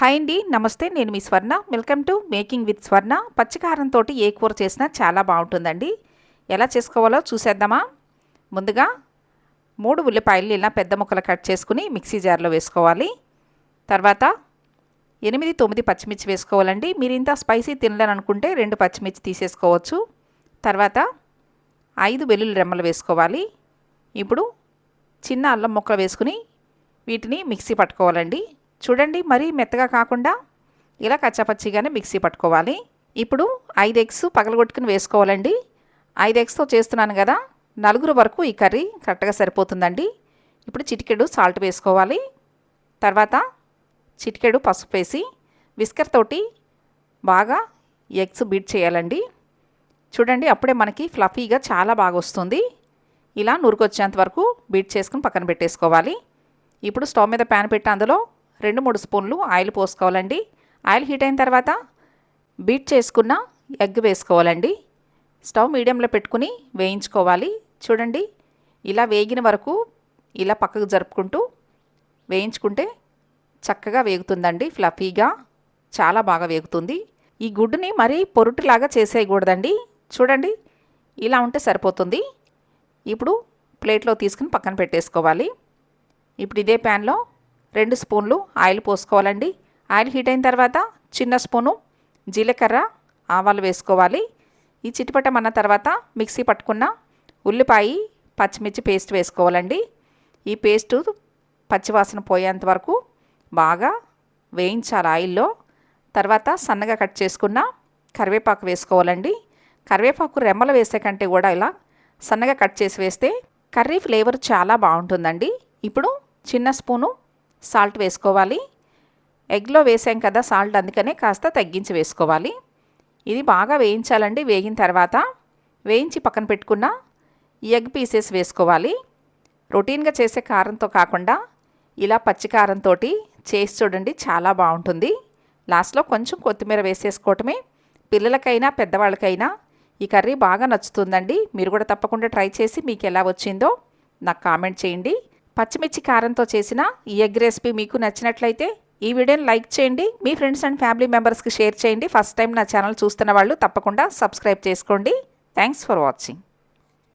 Hi అండి నమస్తే నేను మీ Swarna. Welcome to making with Swarna. పచ్చికారంతో ఏ కూర చేసినా చాలా బాగుంటుందండి. ఎలా చేసుకోవాలో చూసేద్దామా? ముందుగా మూడు ఉల్లిపాయలు ఇలా పెద్ద ముక్కలు కట్ చేసుకుని మిక్సీ జార్లో వేసుకోవాలి. తర్వాత ఎనిమిది తొమ్మిది పచ్చిమిర్చి వేసుకోవాలండి. మీరు ఇంత స్పైసీ తినలేననుకుంటే రెండు పచ్చిమిర్చి తీసేసుకోవచ్చు. తర్వాత ఐదు వెల్లుల్లి రెమ్మలు వేసుకోవాలి. ఇప్పుడు చిన్న అల్లం ముక్కలు వేసుకుని వీటిని మిక్సీ పట్టుకోవాలండి. చూడండి మరీ మెత్తగా కాకుండా ఇలా కచ్చపచ్చిగానే మిక్సీ పట్టుకోవాలి. ఇప్పుడు ఐదు ఎగ్స్ పగలగొట్టుకుని వేసుకోవాలండి. ఐదు ఎగ్స్తో చేస్తున్నాను కదా నలుగురు వరకు ఈ కర్రీ కరెక్ట్గా సరిపోతుందండి. ఇప్పుడు చిటికెడు సాల్ట్ వేసుకోవాలి. తర్వాత చిటికెడు పసుపు వేసి విస్కర్ తోటి బాగా ఎగ్స్ బీట్ చేయాలండి. చూడండి అప్పుడే మనకి ఫ్లఫీగా చాలా బాగా వస్తుంది. ఇలా నురుకొచ్చేంత వరకు బీట్ చేసుకుని పక్కన పెట్టేసుకోవాలి. ఇప్పుడు స్టవ్ మీద ప్యాన్ పెట్టి అందులో రెండు మూడు స్పూన్లు ఆయిల్ పోసుకోవాలండి. ఆయిల్ హీట్ అయిన తర్వాత బీట్ చేసుకున్న ఎగ్ వేసుకోవాలండి. స్టవ్ మీడియంలో పెట్టుకుని వేయించుకోవాలి. చూడండి ఇలా వేగిన వరకు ఇలా పక్కకు జరుపుకుంటూ వేయించుకుంటే చక్కగా వేగుతుందండి ఫ్లఫీగా చాలా బాగా వేగుతుంది. ఈ గుడ్డుని మరీ పొరుటులాగా చేసేయకూడదండి. చూడండి ఇలా ఉంటే సరిపోతుంది. ఇప్పుడు ప్లేట్లో తీసుకుని పక్కన పెట్టేసుకోవాలి. ఇప్పుడు ఇదే ప్యాన్లో రెండు స్పూన్లు ఆయిల్ పోసుకోవాలండి. ఆయిల్ హీట్ అయిన తర్వాత చిన్న స్పూను జీలకర్ర ఆవాలు వేసుకోవాలి. ఈ చిటిపటమన్న తర్వాత మిక్సీ పట్టుకున్న ఉల్లిపాయ పచ్చిమిర్చి పేస్ట్ వేసుకోవాలండి. ఈ పేస్టు పచ్చివాసన పోయేంత వరకు బాగా వేయించాలి ఆయిల్లో. తర్వాత సన్నగా కట్ చేసుకున్న కరివేపాకు వేసుకోవాలండి. కరివేపాకు రెమ్మలు వేసే కంటే కూడా ఇలా సన్నగా కట్ చేసి వేస్తే కర్రీ ఫ్లేవర్ చాలా బాగుంటుందండి. ఇప్పుడు చిన్న స్పూను సాల్ట్ వేసుకోవాలి. ఎగ్లో వేసాం కదా సాల్ట్ అందుకనే కాస్త తగ్గించి వేసుకోవాలి. ఇది బాగా వేయించాలండి వేగిన తర్వాత. వేయించి పక్కన పెట్టుకున్న ఎగ్ పీసెస్ వేసుకోవాలి. రొటీన్గా చేసే కారంతో కాకుండా ఇలా పచ్చికారంతో చేసి చూడండి చాలా బాగుంటుంది. లాస్ట్లో కొంచెం కొత్తిమీర వేసేసుకోవటమే. పిల్లలకైనా పెద్దవాళ్ళకైనా ఈ కర్రీ బాగా నచ్చుతుందండి. మీరు కూడా తప్పకుండా ట్రై చేసి మీకు ఎలా వచ్చిందో నాకు కామెంట్ చేయండి. పచ్చిమిర్చి కారంతో చేసిన ఈ ఎగ్ రెసిపీ మీకు నచ్చినట్లయితే ఈ వీడియోని లైక్ చేయండి మీ ఫ్రెండ్స్ అండ్ ఫ్యామిలీ మెంబర్స్కి షేర్ చేయండి. ఫస్ట్ టైం నా ఛానల్ చూస్తున్న వాళ్ళు తప్పకుండా సబ్స్క్రైబ్ చేసుకోండి. Thanks for watching.